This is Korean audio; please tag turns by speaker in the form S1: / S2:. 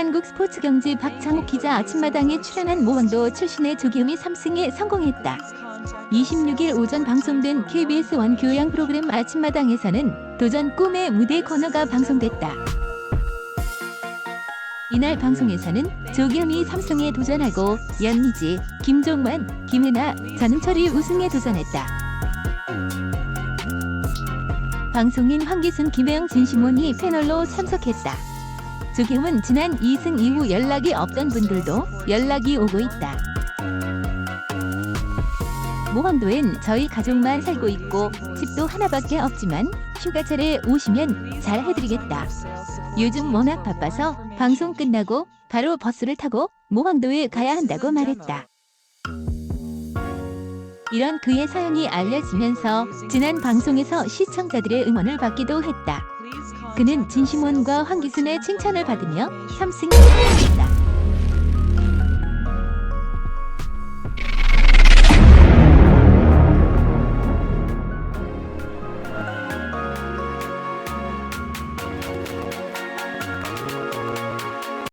S1: 한국 스포츠 경제 박창욱 기자 아침마당에 출연한 모왕도 출신의 조기음이 3승에 성공했다. 26일 오전 방송된 KBS 원 교양 프로그램 아침마당에서는 도전 꿈의 무대 코너가 방송됐다. 이날 방송에서는 조기음이 3승에 도전하고 연미지, 김종만, 김혜나, 전은철이 우승에 도전했다. 방송인 황기순, 김혜영, 진시몬이 패널로 참석했다. 조기음은 지난 2승 이후 연락이 없던 분들도 연락이 오고 있다. 모항도엔 저희 가족만 살고 있고 집도 하나밖에 없지만 휴가철에 오시면 잘 해드리겠다. 요즘 워낙 바빠서 방송 끝나고 바로 버스를 타고 모항도에 가야 한다고 말했다. 이런 그의 사연이 알려지면서 지난 방송에서 시청자들의 응원을 받기도 했다. 그는 진심원과 황기순의 칭찬을 받으며 3승을 했다.